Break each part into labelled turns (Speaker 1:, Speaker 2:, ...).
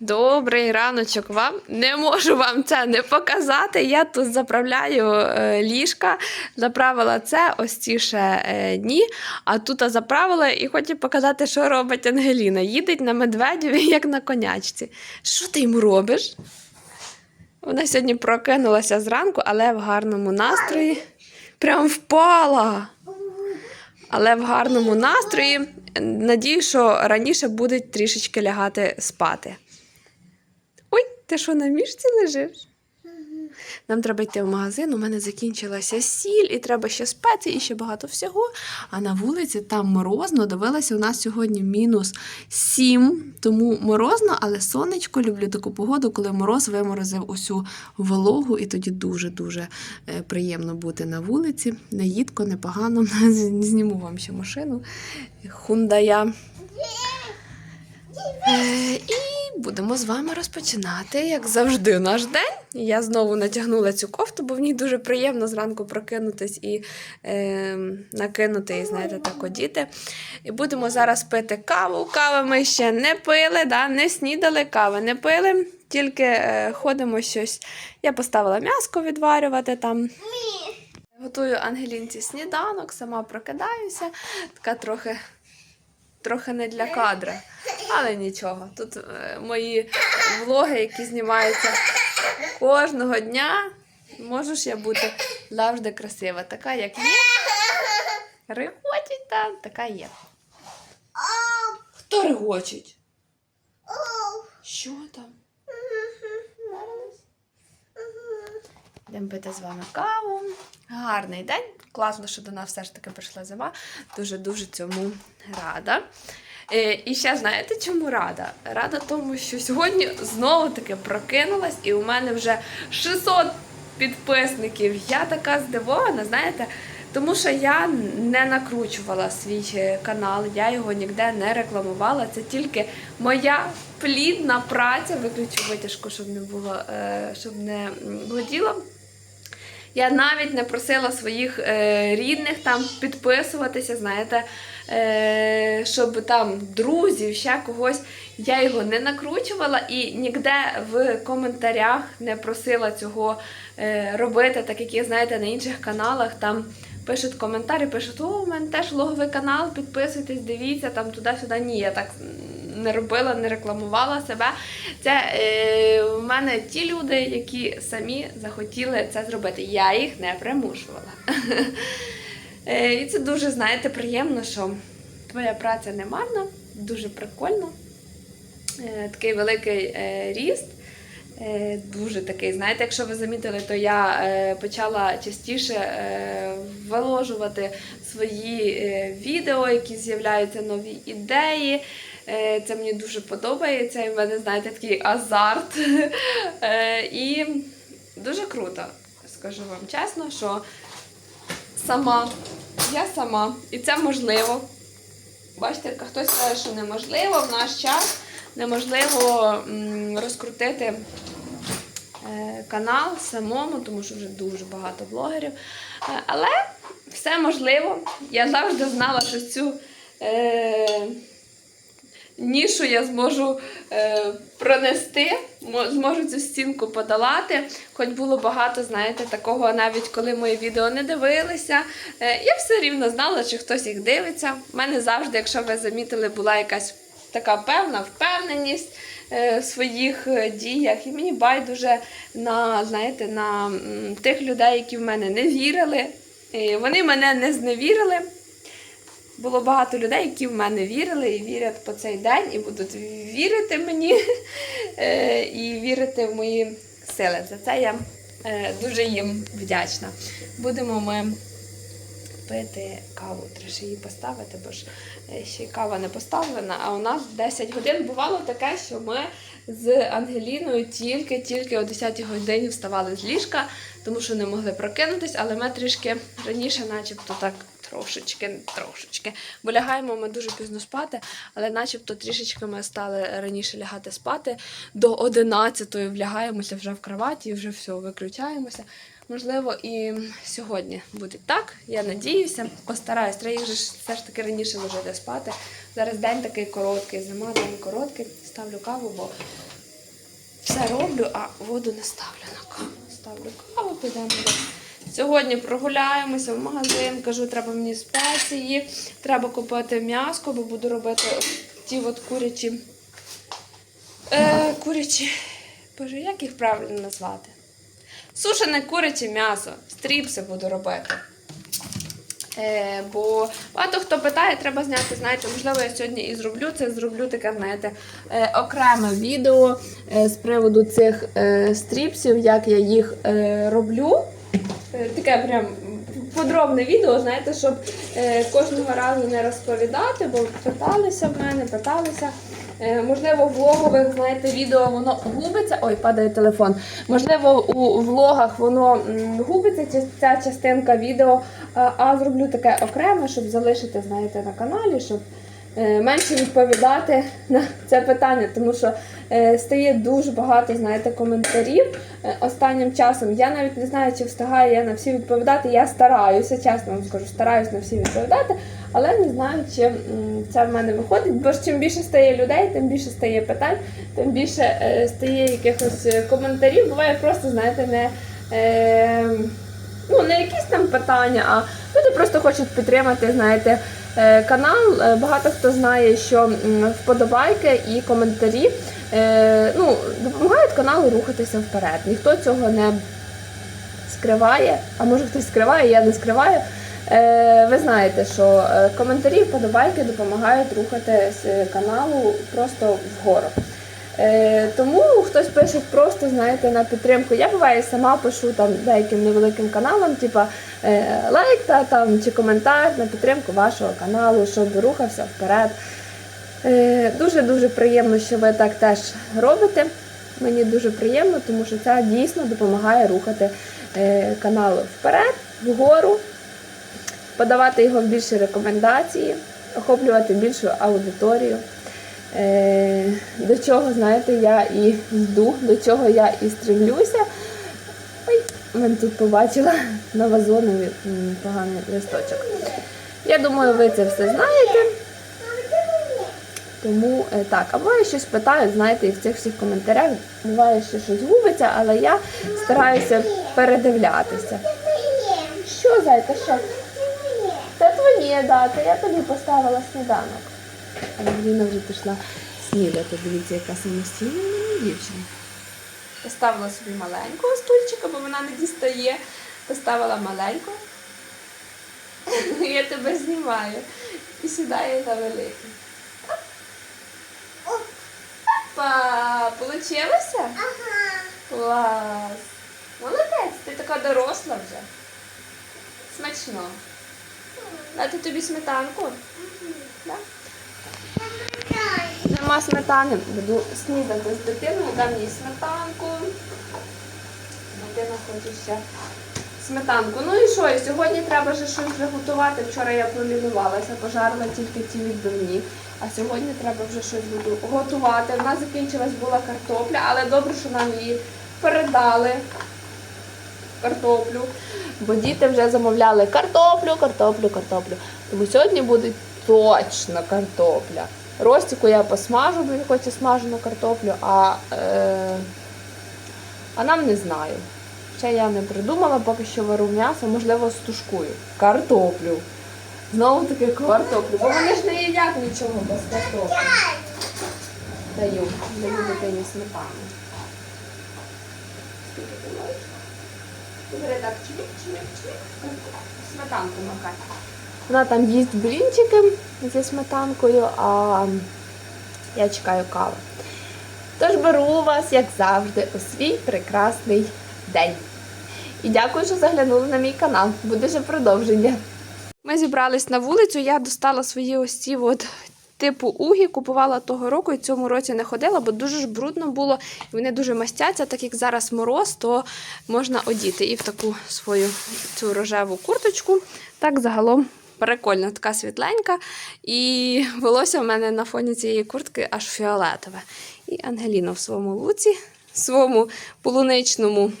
Speaker 1: Добрий раночок вам. Не можу вам це не показати. Я тут заправляю е, ліжка. Заправила це, ось ці ще е, дні. А тут заправила і хочу показати, що робить Ангеліна. Їдеть на медведєві, як на конячці. Що ти йому робиш? Вона сьогодні прокинулася зранку, але в гарному настрої. Прям впала. Але в гарному настрої. Надію, що раніше буде трішечки лягати спати. Ти що на мішці лежиш? Нам треба йти в магазин, у мене закінчилася сіль, і треба ще спеції, і ще багато всього. А на вулиці там морозно. Дивилася, у нас сьогодні мінус 7, тому морозно, але сонечко, люблю таку погоду, коли мороз виморозив усю вологу, і тоді дуже-дуже е, приємно бути на вулиці. Не їдко, непогано. Зніму вам ще машину. Хундая. Е, І будемо з вами розпочинати, як завжди, наш день. Я знову натягнула цю кофту, бо в ній дуже приємно зранку прокинутись і е, накинути, і знаєте, так одіти. І будемо зараз пити каву. Кави ми ще не пили, да? не снідали, кави не пили, тільки е, ходимо щось. Я поставила м'яско відварювати там. Готую Ангелінці сніданок, сама прокидаюся, така трохи трохи не для кадра. Але нічого. Тут е, мої влоги, які знімаються кожного дня. Можу ж я бути завжди красива. Така, як є. Регочить там, така є. Хто регочить? Що там? Йдемо пити з вами каву. Гарний день. Класно, що до нас все ж таки прийшла зима. Дуже-дуже цьому рада. Е, і ще знаєте, чому рада? Рада тому, що сьогодні знову таки прокинулась, і у мене вже 600 підписників. Я така здивована, знаєте, тому що я не накручувала свій канал, я його ніде не рекламувала. Це тільки моя плідна праця. Виключу витяжку, щоб не було, е, щоб не м, гуділо. Я навіть не просила своїх е, рідних там підписуватися, знаєте, е, щоб там друзів, ще когось. Я його не накручувала і ніде в коментарях не просила цього е, робити, так як є, знаєте, на інших каналах там пишуть коментарі, пишуть, о, у мене теж логовий канал, підписуйтесь, дивіться, там туди-сюди. Ні, я так не робила, не рекламувала себе. Це е, в мене ті люди, які самі захотіли це зробити. Я їх не примушувала. Е, і це дуже, знаєте, приємно, що твоя праця не марна, дуже прикольно. Е, такий великий е, ріст. Е, Дуже такий, знаєте, якщо ви замітили, то я е, почала частіше е, виложувати свої відео, які з'являються нові ідеї. Це мені дуже подобається. І в мене, знаєте, такий азарт. І дуже круто, скажу вам чесно, що сама, я сама, і це можливо. Бачите, хтось каже, що неможливо в наш час неможливо розкрутити е, канал самому, тому що вже дуже багато блогерів. Е, Але все можливо. Я завжди знала, що цю е, нішу я зможу е, пронести, зможу цю стінку подолати. Хоч було багато, знаєте, такого, навіть коли мої відео не дивилися. Е, я все рівно знала, чи хтось їх дивиться. У мене завжди, якщо ви замітили, була якась така певна впевненість е, в своїх е, діях. І мені байдуже на, знаєте, на тих людей, які в мене не вірили. І вони мене не зневірили. Було багато людей, які в мене вірили і вірять по цей день, і будуть вірити мені е, і вірити в мої сили. За це я дуже їм вдячна. Будемо ми пити каву. Треба ще її поставити, бо ж е, ще й кава не поставлена. А у нас 10 годин бувало таке, що ми з Ангеліною тільки-тільки о 10 годині вставали з ліжка, тому що не могли прокинутись, але ми трішки раніше, начебто так. Трошечки, трошечки. Бо лягаємо ми дуже пізно спати, але начебто трішечки ми стали раніше лягати спати. До 11 влягаємося вже в кроваті вже все, виключаємося. Можливо, і сьогодні буде так. Я надіюся, постараюсь. Треба їх же все ж таки раніше ложити спати. Зараз день такий короткий, зима, день короткий. Ставлю каву, бо все роблю, а воду не ставлю на каву. Ставлю каву, підемо. Сьогодні прогуляємося в магазин, кажу, треба мені спеції, треба купити м'ясо, бо буду робити ті от курячі. Е, курячі. Боже, як їх правильно назвати? Сушене куряче м'ясо. Стріпси буду робити. Е, бо багато хто питає, треба зняти, знаєте, можливо, я сьогодні і зроблю це, зроблю таке, знаєте, е, окреме відео е, з приводу цих е, стріпсів, як я їх е, роблю. Е, таке прям подробне відео, знаєте, щоб е, кожного разу не розповідати, бо питалися в мене, питалися. Е, Можливо, в влогових, знаєте, відео воно губиться. Ой, падає телефон. Можливо, у влогах воно губиться ця- частинка відео, а, зроблю таке окреме, щоб залишити, знаєте, на каналі, щоб менше відповідати на це питання, тому що е, стає дуже багато, знаєте, коментарів е, останнім часом. Я навіть не знаю, чи встигаю я на всі відповідати. Я стараюся, чесно вам скажу, стараюся на всі відповідати, але не знаю, чи це в мене виходить. Бо ж чим більше стає людей, тим більше стає питань, тим більше е, стає якихось е, коментарів. Буває просто, знаєте, не. Е, ну, не якісь там питання, а люди просто хочуть підтримати, знаєте, е, канал. Е, Багато хто знає, що вподобайки і коментарі е, ну, допомагають каналу рухатися вперед. Ніхто цього не скриває, а може хтось скриває, я не скриваю. Е, ви знаєте, що е, коментарі, вподобайки допомагають рухати каналу просто вгору. Е, тому хтось пише просто, знаєте, на підтримку. Я буває сама пишу там деяким невеликим каналам, типа е, лайк та там чи коментар на підтримку вашого каналу, щоб рухався вперед. Е, Дуже дуже приємно, що ви так теж робите. Мені дуже приємно, тому що це дійсно допомагає рухати канал вперед, вгору, подавати його в більші рекомендації, охоплювати більшу аудиторію. Е, До чого, знаєте, я і йду, до чого я і стремлюся. Ой, мене тут побачила на вазонові поганий листочок. Я думаю, ви це все знаєте. Тому е, так, а буває щось питають, знаєте, і в цих всіх коментарях буває, що щось губиться, але я стараюся передивлятися. Що, зайка, що? Це твоє, да, це я тобі поставила сніданок. Ангеліна вже пішла снідати. Дивіться, яка самостійна в дівчина. Поставила собі маленького стульчика, бо вона не дістає. Поставила маленького. Я тебе знімаю. І сідає на великий. Опа! Получилося?
Speaker 2: Ага.
Speaker 1: Клас! Молодець, ти така доросла вже. Смачно. Дати тобі сметанку? Да? Нема сметани. Буду снідати з дитиною, дам їй сметанку. Дитина хоче ще сметанку. Ну і що? Сьогодні треба вже щось приготувати. Вчора я пролінувалася, пожарила тільки ті відбивні. А сьогодні треба вже щось буду готувати. У нас закінчилась була картопля, але добре, що нам її передали. Картоплю. Бо діти вже замовляли картоплю, картоплю, картоплю. Тому сьогодні буде точно картопля. Ростику я посмажу, бо він хоче смажену картоплю, а, е, а нам не знаю. Ще я не придумала, поки що вару м'ясо, можливо, стушкую. Картоплю. Знову таки картоплю. Бо вони ж не їдять нічого без картоплі. Даю, даю дитині сметану. Скільки. Сметанку макай. Вона там їсть блінчики зі сметанкою, а я чекаю каву. Тож беру вас, як завжди, у свій прекрасний день. І дякую, що заглянули на мій канал. Буде ще продовження. Ми зібрались на вулицю, я достала свої ось ці от типу угі, купувала того року і цьому році не ходила, бо дуже ж брудно було. І вони дуже мастяться, так як зараз мороз, то можна одіти і в таку свою цю рожеву курточку. Так загалом прикольно, така світленька. І волосся в мене на фоні цієї куртки аж фіолетове. І Ангеліна в своєму луці, в своєму полуничному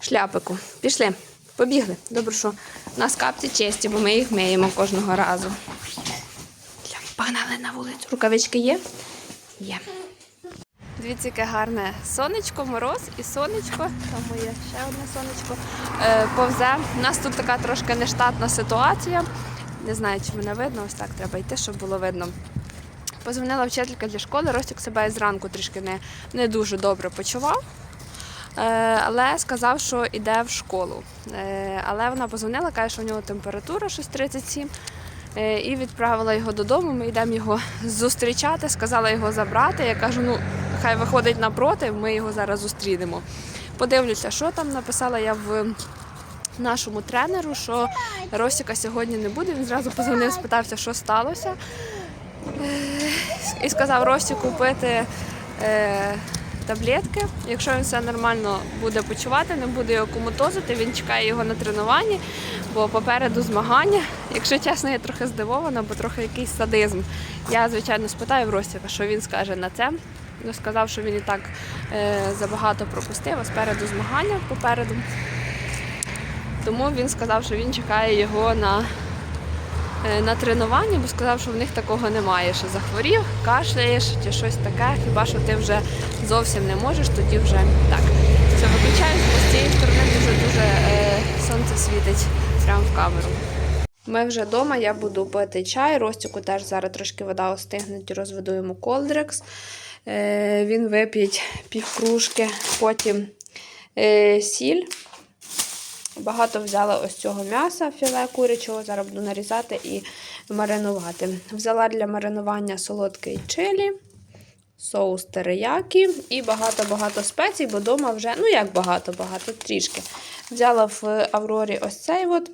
Speaker 1: шляпику. Пішли, побігли. Добре, що у нас капці чисті, бо ми їх миємо кожного разу. Погнали на вулицю. Рукавички є? Є. Дивіться, яке гарне сонечко, мороз і сонечко. Там моє ще одне сонечко. Е, повзе. У нас тут така трошки нештатна ситуація. Не знаю, чи мене видно, ось так треба йти, щоб було видно. Позвонила вчителька для школи, Ростик себе зранку трішки не, не дуже добре почував. Е, але сказав, що йде в школу. Е, але вона позвонила, каже, що у нього температура щось 37. Е, і відправила його додому. Ми йдемо його зустрічати, сказала його забрати. Я кажу, ну хай виходить напроти, ми його зараз зустрінемо. Подивлюся, що там написала я в нашому тренеру, що Росіка сьогодні не буде. Він зразу позвонив, спитався, що сталося. Е, І сказав Росі купити е, таблетки. Якщо він все нормально буде почувати, не буде його комутозити, він чекає його на тренуванні, бо попереду змагання. Якщо чесно, я трохи здивована, бо трохи якийсь садизм. Я, звичайно, спитаю в Ростіка, що він скаже на це. Ну, сказав, що він і так е, забагато пропустив, а спереду змагання попереду. Тому він сказав, що він чекає його на, е, на тренуванні, бо сказав, що в них такого немає, що захворів, кашляєш чи щось таке. Хіба що ти вже зовсім не можеш, тоді вже так. Все, виключаюсь, бо з цієї сторони дуже-дуже е, сонце світить прямо в камеру. Ми вже вдома, я буду пити чай. Ростіку теж зараз трошки вода остигнуть, розведу йому колдрекс. Е, він вип'є півкружки, потім е, сіль. Багато взяла ось цього м'яса, філе курячого, зараз буду нарізати і маринувати. Взяла для маринування солодкий чилі, соус териякі і багато-багато спецій, бо вдома вже, ну як багато-багато, трішки. Взяла в Аврорі ось цей от.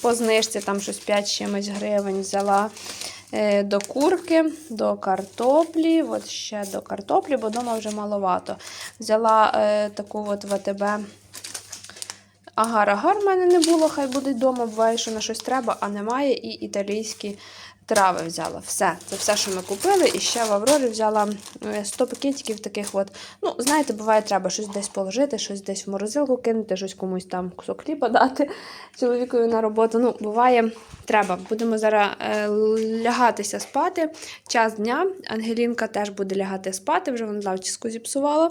Speaker 1: По знижці там щось 5 чимось гривень взяла до курки, до картоплі, от ще до картоплі, бо вдома вже маловато. Взяла е, таку от ВТБ агар-агар в мене не було, хай буде вдома, буває, що на щось треба, а немає. І італійські трави взяла. Все, це все, що ми купили. І ще в Аврорі взяла е, 100 пакетиків таких от. Ну, знаєте, буває, треба щось десь положити, щось десь в морозилку кинути, щось комусь там кусок хліба дати чоловікові на роботу. Ну, буває, треба. Будемо зараз е, лягатися спати. Час дня. Ангелінка теж буде лягати спати, вже вона лавчиску зіпсувала.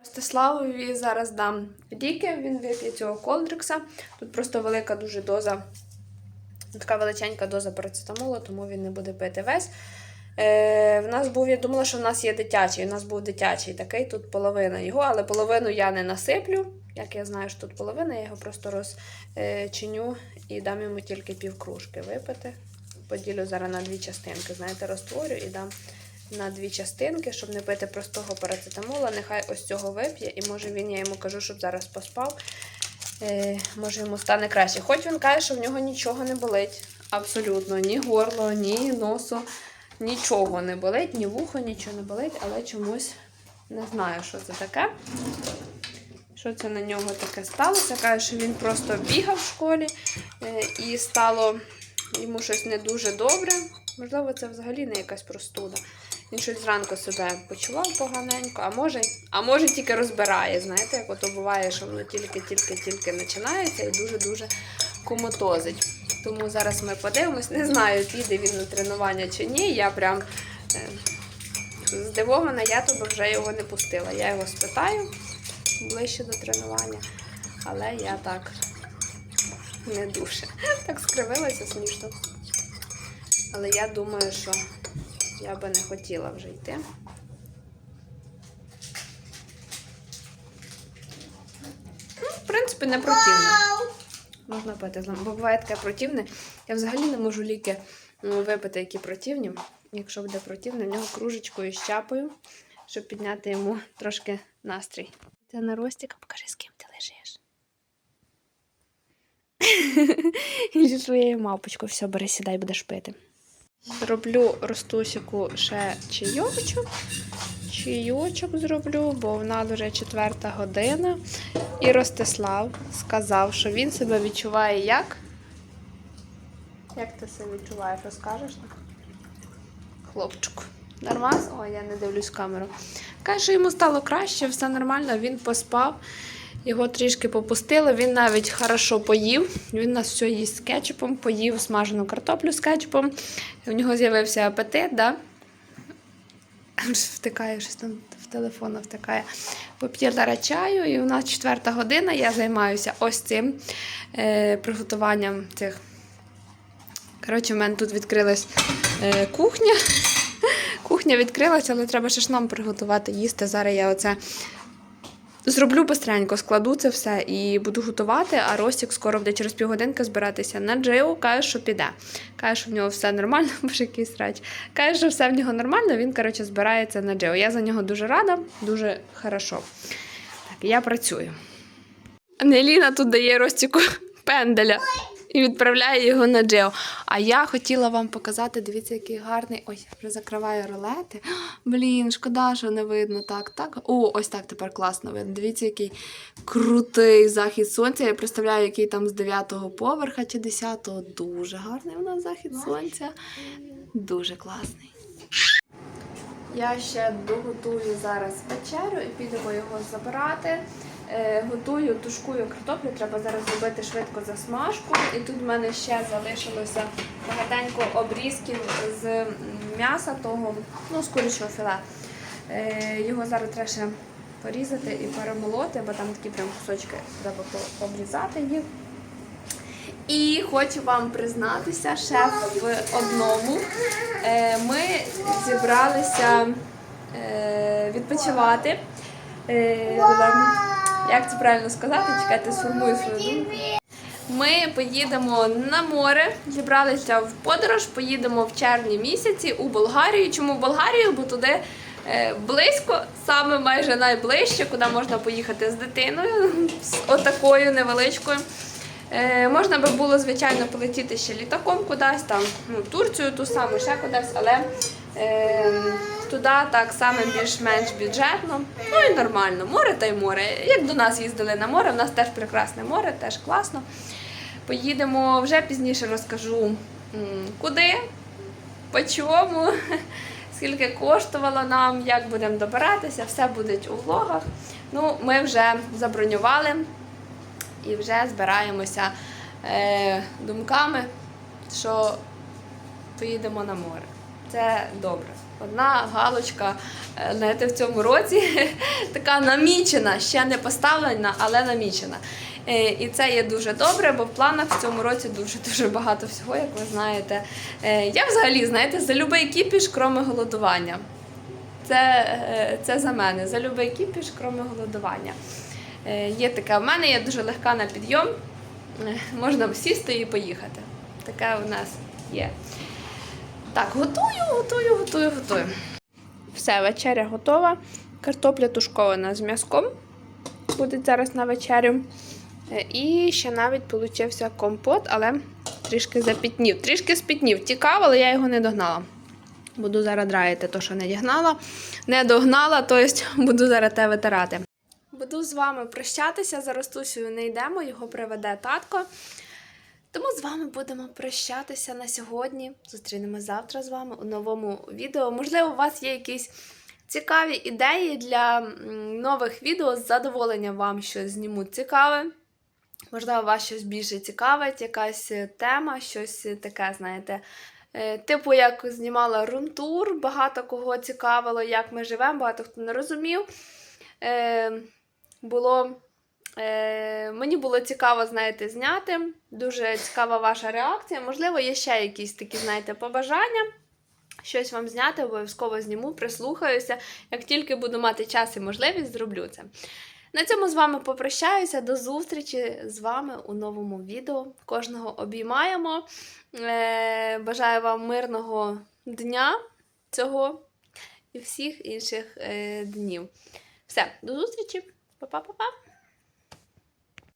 Speaker 1: Ростиславові зараз дам ліки, він вип'є цього колдрикса. Тут просто велика дуже доза, така величенька доза парацетамолу, тому він не буде пити весь. Е, в нас був, я думала, що в нас є дитячий. У нас був дитячий такий, тут половина його, але половину я не насиплю. Як я знаю, що тут половина, я його просто розчиню і дам йому тільки півкружки випити. Поділю зараз на дві частинки. Знаєте, розтворю і дам на дві частинки, щоб не пити простого парацетамола. Нехай ось цього вип'є, і може він, я йому кажу, щоб зараз поспав. Е, може йому стане краще. Хоч він каже, що в нього нічого не болить. Абсолютно, ні горло, ні носу, нічого не болить, ні вухо, нічого не болить, але чомусь не знаю, що це таке. Що це на нього таке сталося? Каже, що він просто бігав в школі е, і стало йому щось не дуже добре. Можливо, це взагалі не якась простуда. Він щось зранку себе почував поганенько, а може, а може тільки розбирає. Знаєте, як ото буває, що воно тільки-тільки-тільки починається і дуже-дуже комотозить. Тому зараз ми подивимось. Не знаю, піде він на тренування чи ні. Я прям е, здивована, я тобі вже його не пустила. Я його спитаю ближче до тренування, але я так не дуже. Так скривилася смішно. Але я думаю, що я би не хотіла вже йти. Ну, в принципі, не противно. Можна пити з. Бо буває таке противне. Я взагалі не можу ліки ну, випити, які противні. Якщо буде противне, в нього кружечкою з чапою, щоб підняти йому трошки настрій. Це на Ростіка, покажи, з ким ти лежиш. І зі своєю мавпочкою. Все, бери, сідай, будеш пити. Роблю Ростусіку ще чайочок. Чайочок зроблю, бо в нас вже четверта година. І Ростислав сказав, що він себе відчуває як? Як ти себе відчуваєш, розкажеш? Хлопчику. Нормас? Ой, я не дивлюсь камеру. Каже, що йому стало краще, все нормально, він поспав. Його трішки попустили, він навіть хорошо поїв. Він нас все їсть з кетчупом, поїв смажену картоплю з кетчупом. У нього з'явився апетит, да? втикає, щось там в телефон втикає. Поп'єла чаю, і у нас четверта година. Я займаюся ось цим е, приготуванням цих. Коротше, в мене тут відкрилась е, кухня. Кухня відкрилася, але треба ще ж нам приготувати їсти. Зараз я оце зроблю бистренько, складу це все і буду готувати. А Ростік скоро буде через півгодинки збиратися на джиу. Каже, що піде. Каже, що в нього все нормально, боже якийсь срач. Каже, що все в нього нормально. Він, коротше, збирається на джиу. Я за нього дуже рада, дуже хорошо. Так, я працюю. Неліна тут дає Ростіку пенделя і відправляє його на джео. А я хотіла вам показати, дивіться, який гарний. Ой, вже закриваю ролети. Блін, шкода, що не видно так. так. О, ось так тепер класно видно. Дивіться, який крутий захід сонця. Я представляю, який там з 9-го поверха чи 10-го. Дуже гарний у нас захід сонця. Дуже класний. Я ще доготую зараз вечерю і підемо його забирати. Е, готую, тушкую картоплю, треба зараз зробити швидко засмажку. І тут в мене ще залишилося багатенько обрізків з м'яса того, ну, з курячого філе. Е, його зараз треба ще порізати і перемолоти, бо там такі прям кусочки треба обрізати їх. І хочу вам признатися ще в одному. Е, Ми зібралися відпочивати. Е, Як це правильно сказати? Чекайте, сформую свою думку. Ми поїдемо на море, зібралися в подорож, поїдемо в червні місяці у Болгарію. Чому в Болгарію? Бо туди е, близько, саме майже найближче, куди можна поїхати з дитиною, з отакою невеличкою. Е, можна би було, звичайно, полетіти ще літаком кудись, там, ну, Турцію ту саму, ще кудись, але туди так само більш-менш бюджетно. Ну і нормально. Море та й море. Як до нас їздили на море, в нас теж прекрасне море, теж класно. Поїдемо вже пізніше розкажу, куди, по чому, скільки коштувало нам, як будемо добиратися, все буде у влогах. Ну, ми вже забронювали і вже збираємося е, думками, що поїдемо на море. Це добре. Одна галочка е, знаєте, в цьому році така намічена, ще не поставлена, але намічена. Е, І це є дуже добре, бо в планах в цьому році дуже дуже багато всього, як ви знаєте. Е, Я взагалі, знаєте, за любий кіпіш, кроме голодування. Це, це за мене. За любий кіпіш, кроме голодування. Є таке в мене, я дуже легка на підйом. Можна сісти і поїхати. Таке у нас є. Так, готую, готую, готую, готую. Все, вечеря готова. Картопля тушкована з м'язком. Буде зараз на вечерю. Е, І ще навіть получився компот, але трішки запітнів. Трішки спітнів. Тікав, але я його не догнала. Буду зараз драїти то, що не дігнала. Не догнала, тобто буду зараз те витирати. Буду з вами прощатися. За Ростусею не йдемо, його приведе татко. Тому з вами будемо прощатися на сьогодні. Зустрінемось завтра з вами у новому відео. Можливо, у вас є якісь цікаві ідеї для нових відео. З задоволенням вам щось зніму цікаве. Можливо, вас щось більше цікавить, якась е, тема, щось е, таке, знаєте. е, Типу, як знімала рунтур, багато кого цікавило, як ми живемо, багато хто не розумів. Було Е, мені було цікаво, знаєте, зняти. Дуже цікава ваша реакція. Можливо, є ще якісь такі, знаєте, побажання. Щось вам зняти, обов'язково зніму, прислухаюся. Як тільки буду мати час і можливість, зроблю це. На цьому з вами попрощаюся. До зустрічі з вами у новому відео. Кожного обіймаємо. Е, бажаю вам мирного дня цього і всіх інших е, днів. Все, до зустрічі! Па-па-па-па!